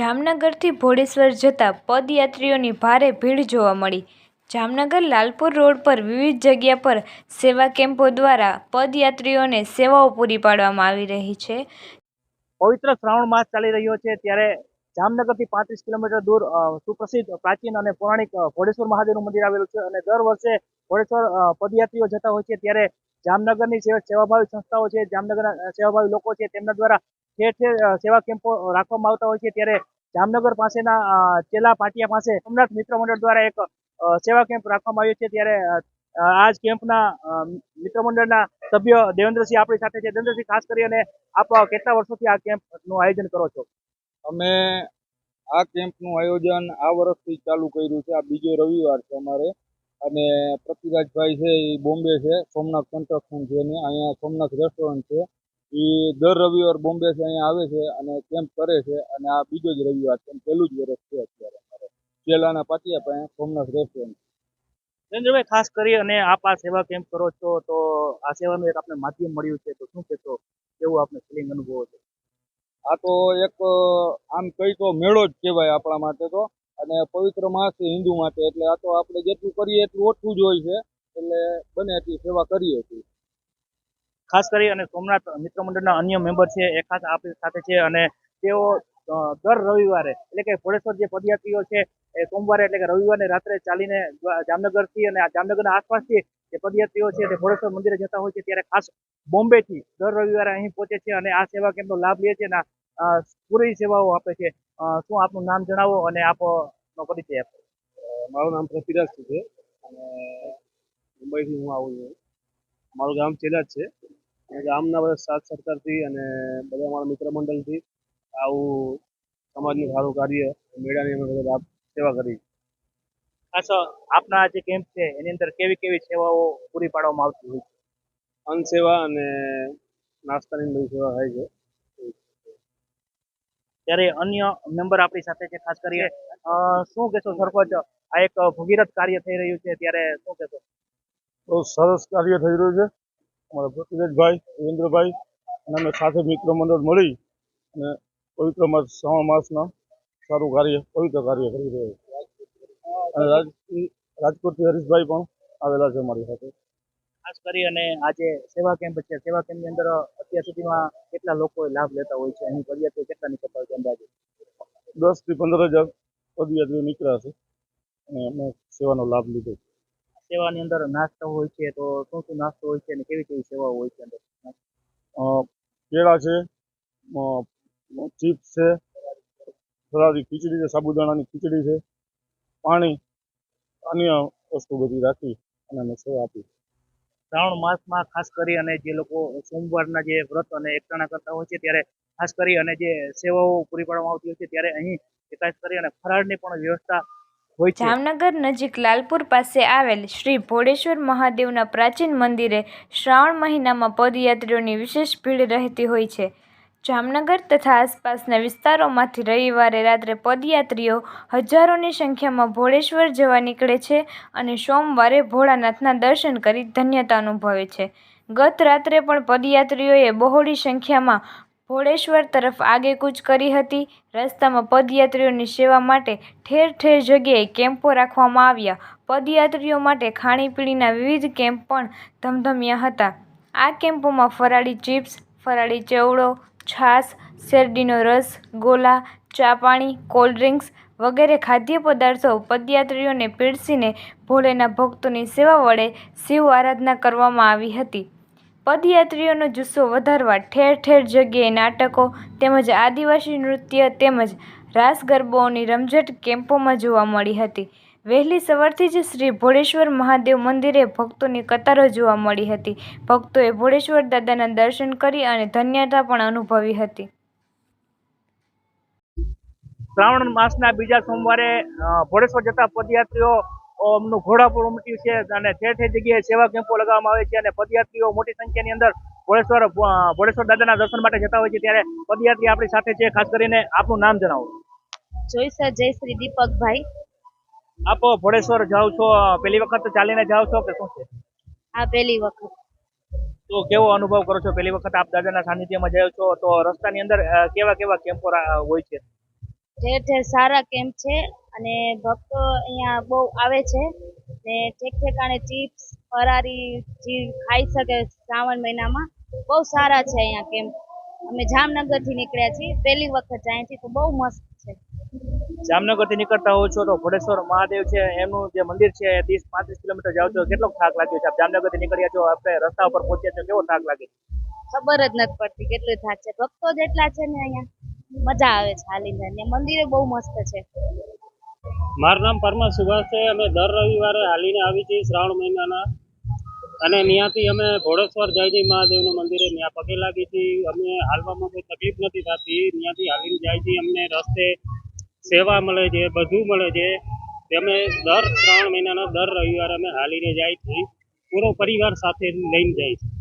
જામનગરથી ભોળેશ્વર જતા પદયાત્રીઓની ભારે ભીડ જોવા મળી. જામનગર લાલપુર રોડ પર વિવિધ જગ્યા પર સેવા કેમ્પો દ્વારા પદયાત્રીઓને સેવાઓ પૂરી પાડવામાં આવી રહી છે. પવિત્ર શ્રાવણ માસ ચાલી રહ્યો છે ત્યારે જામનગરથી પાંત્રીસ કિલોમીટર દૂર સુપ્રસિદ્ધ, પ્રાચીન અને પૌરાણિક ભોડેશ્વર મહાદેવનું મંદિર આવેલું છે અને દર વર્ષે ભોડેશ્વર પદયાત્રીઓ જતા હોય છે ત્યારે જામનગરની સેવા, સેવાભાવી સંસ્થાઓ છે, જામનગરના સેવાભાવી લોકો છે તેમના દ્વારા ઠેર સેવા કેમ્પો રાખવામાં આવતા હોય છે, ત્યારે જામનગર પાસેના ચેલા પાટિયા પાસે સોમનાથ મિત્ર મંડળ દ્વારા એક સેવા કેમ્પ રાખવામાં આવ્યો છે, ત્યારે આ જ કેમ્પના મિત્ર મંડળના સભ્ય દેવેન્દ્રસિંહ આપણી સાથે છે. દેવેન્દ્રસિંહ, ખાસ કરી અને આપ કેટલા વર્ષોથી આ કેમ્પનું આયોજન કરો છો? અમે આ કેમ્પનું આયોજન આ વર્ષથી ચાલુ કર્યું છે. આ બીજો રવિવાર છે અમારે. અને પ્રતિરાજભાઈ છે, એ બોમ્બે છે. સોમનાથ કન્સ્ટ્રક્શન છે અહીંયા સોમનાથ રેસ્ટોરન્ટ છે. એ દર રવિવાર બોમ્બે છે અહીંયા આવે છે અને કેમ્પ કરે છે અને આ બીજો જ રવિવાર છે. પહેલું જ વર્ષ છે અત્યારે અમારે. ચેલાના પાટિયા પાસે સોમનાથ રેસ્ટોરન્ટ દેવેન્દ્રભાઈ ખાસ કરી અને આપ આ સેવા કેમ્પ કરો છો? તો આ સેવાનું એક આપણે માધ્યમ મળ્યું છે. તો શું કહેશો? કેવું આપણે ફિલિંગ અનુભવો છો? આ તો એક આમ કહી તો મેળો જ કહેવાય આપણા માટે તો. અને પવિત્ર માસ હિન્દુ માટે. એટલે આ તો આપણે જેટલું કરીએ એટલું ઓછું જ હોય છે. એટલે બને એટલી સેવા કરીએ છીએ. ખાસ કરી અને સોમનાથ મિત્ર મંડળના અન્ય મેમ્બર છે, એ ખાસ આપણી સાથે છે અને તેઓ દર રવિવારે એટલે કે ભોળેશ્વર જે પદયાત્રીઓ છે, એ સોમવારે એટલે કે રવિવારે રાત્રે ચાલીને જામનગરથી અને જામનગરના આસપાસથી જે પદયાત્રીઓ છે તે ભોળેશ્વર મંદિરે જતા હોય છે, ત્યારે ખાસ બોમ્બેથી દર રવિવારે અહીં પહોંચે છે અને આ સેવા કેમ્પનો લાભ લે છે અને પૂરી સેવાઓ આપે છે. શું આપનું નામ જણાવો અને આપનો પરિચય આપો. મારું નામ પૃથ્વીરાજ છે. અને મુંબઈથી હું આવું છું. મારું ગામ ચેલા છે. ગામના બધા સાથ સરકારથી અને બધા અમારા મિત્ર મંડળથી આવું સમાજનું સારું કાર્ય મેળાની અમે બધા સેવા કરી. ખાસ આપના જે કેમ્પ છે એની અંદર કેવી કેવી સેવાઓ પૂરી પાડવામાં આવતી હોય છે? અન્ન સેવા અને નાસ્તાની બધી સેવા થાય છે. ત્યારે અન્ય મેમ્બર આપણી સાથે છે ખાસ કરીને શું કહેશો સરપંચ? આ એક ભગીરથ કાર્ય થઈ રહ્યું છે ત્યારે શું કહેશો? બહુ સરસ કાર્ય થઈ રહ્યું છે. અમારા પૃથ્વીરાજભાઈ રવિન્દ્રભાઈ અને અમે સાથે મિત્ર મંડળ મળી અને પવિત્ર માસ શ્રાવણ માસના સારું કાર્ય પવિત્ર કાર્ય કરી રહ્યું અને રાજ રાજકોટથી હરીશભાઈ પણ આવેલા છે અમારી સાથે. ખાસ કરી અને આજે સેવા કેમ્પ છે. સેવા કેમ્પની અંદર અત્યાર સુધીમાં કેટલા લોકોએ લાભ લેતા હોય છે? એની પદયાત્રી કેટલા નીકળતા હોય છે અંદાજે? દસથી પંદર હજાર પદયાત્રીઓ નીકળ્યા છે અને અમે સેવાનો લાભ લીધો છે. સેવાની અંદર નાસ્તો હોય છે તો શું શું નાસ્તો હોય છે અને કેવી કેવી સેવાઓ હોય છે અંદર? અ, કેળા છે ચિપ્સ છે ફરાળી ખીચડી છે સાબુદાણાની ખીચડી છે પાણી અન્ય વસ્તુ બધી રાખી અને અમે સેવા આપી. શ્રાવણ માસમાં ખાસ કરી અને જે લોકો સોમવારના જે વ્રત અને એકટાણા કરતા હોય છે ત્યારે ખાસ કરી અને જે સેવાઓ પૂરી પાડવામાં આવતી હોય છે ત્યારે અહીં ખાસ કરી અને ફરાળની પણ વ્યવસ્થા હોય જામનગર નજીક લાલપુર પાસે આવેલ શ્રી ભોળેશ્વર મહાદેવના પ્રાચીન મંદિરે શ્રાવણ મહિનામાં પદયાત્રીઓની વિશેષ ભીડ રહેતી હોય છે. જામનગર તથા આસપાસના વિસ્તારોમાંથી રવિવારે રાત્રે પદયાત્રીઓ હજારોની સંખ્યામાં ભોળેશ્વર જવા નીકળે છે અને સોમવારે ભોળાનાથના દર્શન કરી ધન્યતા અનુભવે છે. ગત રાત્રે પણ પદયાત્રીઓએ બહોળી સંખ્યામાં ભોળેશ્વર તરફ આગેકૂચ કરી હતી. રસ્તામાં પદયાત્રીઓની સેવા માટે ઠેર ઠેર જગ્યાએ કેમ્પો રાખવામાં આવ્યા. પદયાત્રીઓ માટે ખાણીપીણીના વિવિધ કેમ્પ પણ ધમધમ્યા હતા. આ કેમ્પોમાં ફરાળી ચિપ્સ, ફરાળી ચેવડો છાશ, શેરડીનો રસ, ગોલા, ચા પાણી, કોલ્ડ ડ્રિંક્સ વગેરે ખાદ્ય પદાર્થો પદયાત્રીઓને પીરસીને ભોળેના ભક્તોની સેવા વડે શિવ આરાધના કરવામાં આવી હતી. પદયાત્રીઓનો જુસ્સો વધારવા ઠેર ઠેર જગ્યાએ નાટકો તેમજ આદિવાસી નૃત્ય તેમજ રાસ ગરબાઓની રમઝટ કેમ્પોમાં જોવા મળી હતી. વહેલી સવારથી જ શ્રી ભોળેશ્વર મહાદેવ મંદિરે ભક્તોની કતારો જોવા મળી હતી. ભક્તોએ ભોળેશ્વર દાદાના દર્શન કરી અને ધન્યતા પણ અનુભવી હતી. શ્રાવણ માસના બીજા સોમવારે ભોળેશ્વર જતા પદયાત્રીઓ અ, ઘોડાપુર ઉમટ્યું છે અને ઠેર ઠેર જગ્યાએ સેવા કેમ્પો લગાવવામાં આવે છે અને પદયાત્રીઓ મોટી સંખ્યાની અંદર ભોળેશ્વર ભોળેશ્વર દાદાના દર્શન માટે જતા હોય છે. ત્યારે પદયાત્રી આપણી સાથે છે. ખાસ કરીને આપનું નામ જણાવો. જોઈસર જય શ્રી દીપકભાઈ. આપ ભોળેશ્વર જાવ છો? પહેલી વખત ચાલીને જાવ છો કે શું છે? આ પહેલી વખત. તો કેવો અનુભવ કરો છો? પહેલી વખત આપ દાદાના સાનિધ્યમાં જાઓ છો તો રસ્તાની અંદર કેવા કેવા કેમ્પો હોય છે? ઠેર ઠેર સારા કેમ્પ છે? અને ભક્તો અહીંયા બહુ આવે છે ને ઠેક ઠેકાણે ચિપ્સ ફરારી જે ખાઈ શકે શ્રાવણ મહિનામાં. બહુ સારા છે અહીંયા કેમ્પ અમે જામનગરથી નીકળ્યા છીએ. પહેલી વખત અહીંથી તો બહુ મસ્ત છે. જામનગરથી નીકળતા હો છો તો ઘોડેશ્વર મહાદેવ છે એમનું જે મંદિર છે ત્રીસ પાંત્રીસ કિલોમીટર જાવ છો. કેટલો થાક લાગ્યો છે? આપ જામનગરથી નીકળ્યા છો આપણે રસ્તા ઉપર પહોંચ્યા છો કેવો થાક લાગે? ખબર જ નથી પડતી કેટલો થાક છે. ભક્તો જેટલા છે ને અહીંયા મજા આવે છે હાલીને ને મંદિરે બહુ મસ્ત છે. મારું નામ પરમા સુભાષ છે. અમે દર રવિવારે હાલીને આવી છીએ શ્રાવણ મહિનાના. અને ત્યાંથી અમે ઘોડેશ્વર જયજી મહાદેવનું મંદિરે ત્યાં પગે લાગી છીએ અમે હાલવામાં કોઈ તકલીફ નથી થતી. ત્યાંથી હાલીને જાય છે અમને રસ્તે સેવા મળે છે, બધું મળે છે. અમે દર શ્રાવણ મહિનાના દર રવિવારે અમે હાલીને જાય છીએ. પૂરો પરિવાર સાથે લઈને જાય છે